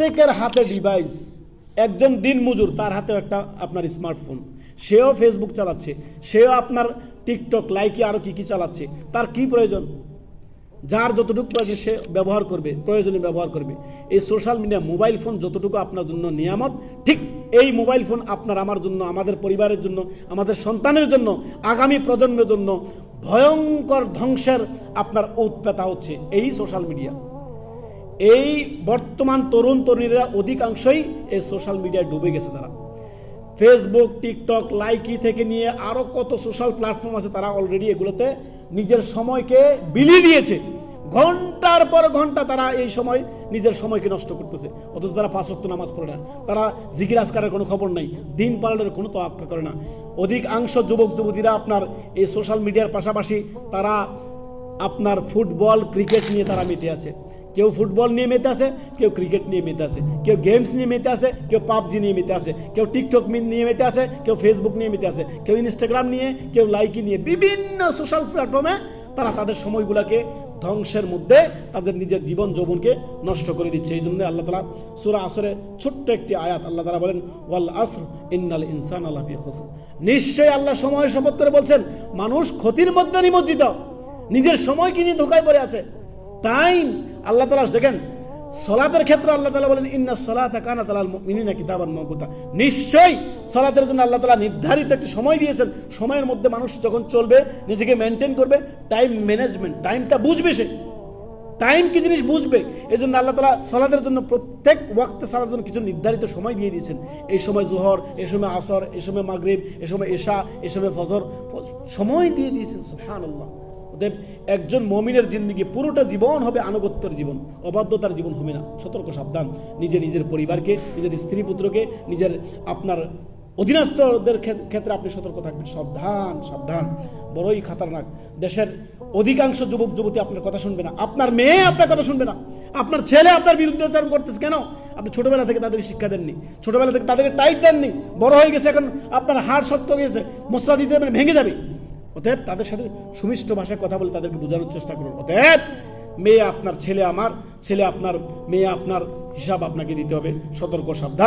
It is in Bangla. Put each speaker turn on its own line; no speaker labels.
প্রত্যেকের হাতে ডিভাইস একজন দিন মজুর, তার হাতেও একটা আপনার স্মার্টফোন সেও ফেসবুক চালাচ্ছে, সেও আপনার টিকটক লাইকি আরও কি কি চালাচ্ছে, তার কি প্রয়োজন? যার যতটুকু প্রয়োজন, সে ব্যবহার করবে, প্রয়োজনে ব্যবহার করবে। এই সোশ্যাল মিডিয়া মোবাইল ফোন যতটুকু আপনার জন্য নিয়ামত, ঠিক এই মোবাইল ফোন আপনার আমার জন্য, আমাদের পরিবারের জন্য, আমাদের সন্তানের জন্য, আগামী প্রজন্মের জন্য ভয়ঙ্কর ধ্বংসের আপনার উৎপেতা হচ্ছে এই সোশ্যাল মিডিয়া এই বর্তমান তরুণ তরুণীরা অধিকাংশই এই সোশ্যাল মিডিয়ায় ডুবে গেছে তারা। ফেসবুক টিকটক লাইকি থেকে নিয়ে আরও কত সোশ্যাল প্ল্যাটফর্ম আছে তারা অলরেডি এগুলোতে নিজের সময়কে বিলিয়ে দিয়েছে। ঘণ্টার পর ঘণ্টা তারা এই সময় নিজের সময়কে নষ্ট করতেছে। অথচ তারা পাঁচ ওয়াক্ত নামাজ পড়ে না। তারা জিকির আজকারের কোনো খবর নাই। দিন পালনের কোনো তোয়াক্কা করে না। অধিকাংশ যুবক, যুবতীরা আপনার এই সোশ্যাল মিডিয়ার পাশাপাশি তারা আপনার ফুটবল, ক্রিকেট নিয়ে তারা মেতে আছে। কেউ ফুটবল নিয়ে মেতে আছে, কেউ ক্রিকেট নিয়ে মেতে আছে, কেউ গেমস নিয়ে মেতে আছে, কেউ পাবজি নিয়ে মেতে আছে, কেউ টিকটক নিয়ে মেতে আছে, কেউ ফেসবুক নিয়ে মেতে আছে, কেউ ইনস্টাগ্রাম নিয়ে, কেউ লাইকি নিয়ে বিভিন্ন সোশ্যাল প্ল্যাটফর্মে তারা তাদের সময়গুলোকে ধ্বংসের মধ্যে তাদের নিজের জীবন যৌবনকে নষ্ট করে দিচ্ছে। এই জন্য আল্লাহ তালা সুরা আসরে ছোট্ট একটি আয়াত আল্লাহ তালা বলেন, ওয়াল আসর ইন্নাল ইনসান আল্লাহ হোসেন নিশ্চয়ই আল্লাহ সময় শপথ করে বলছেন, মানুষ ক্ষতির মধ্যে নিমজ্জিত, নিজের সময় কি নিয়ে ধোকায় পড়ে আছে। টাইম আল্লাহ তালা দেখেন, সলাতের ক্ষেত্রে আল্লাহ তালা বলেন, ইন্না সলাত কানা তালাল মিনিনা কিতাবান মকুতা নিশ্চয়ই সলাতের জন্য আল্লাহ তালা নির্ধারিত একটি সময় দিয়েছেন। সময়ের মধ্যে মানুষ যখন চলবে, নিজেকে মেনটেন করবে টাইম ম্যানেজমেন্ট টাইমটা বুঝবে সে। টাইম কি জিনিস বুঝবে? এই জন্য আল্লাহ তালা সালাদের জন্য প্রত্যেক ওয়াক্তে সালাদের জন্য কিছু নির্ধারিত সময় দিয়ে দিয়েছেন। এই সময় জোহর, এই সময় আসর, এই সময় মাগরিব, এই সময় এশা, এই সময় ফজর সময় দিয়ে দিয়েছেন সুহান আল্লাহ অতএব একজন মমিনের জিন্দিগি, পুরোটা জীবন হবে আনুগত্যের জীবন, অবাধ্যতার জীবন হবে না। সতর্ক, সাবধান। নিজে নিজের পরিবারকে, নিজের স্ত্রী পুত্রকে, নিজের আপনার অধীনস্থদের ক্ষেত- ক্ষেত্রে আপনি সতর্ক থাকবেন। সাবধান সাবধান। বড়ই খাতারনাক। দেশের অধিকাংশ যুবক, যুবতী আপনার কথা শুনবে না। আপনার মেয়ে আপনার কথা শুনবে না। আপনার ছেলে আপনার বিরুদ্ধে আচরণ করতেছে কেন? আপনি ছোটবেলা থেকে তাদের শিক্ষা দেননি। ছোটবেলা থেকে তাদেরকে টাইট দেননি। বড় হয়ে গেছে এখন। আপনার হাড় শক্ত হয়ে গেছে। মশলা দিতে ভেঙে যাবে। অতএব তাদের সাথে সুমিষ্ট ভাষায় কথা বলে তাদেরকে বোঝানোর চেষ্টা করুন। অতএব মেয়ে আপনার ছেলে আমার, ছেলে আপনার, মেয়ে আপনার হিসাব আপনাকে দিতে হবে। সতর্ক, সাবধান।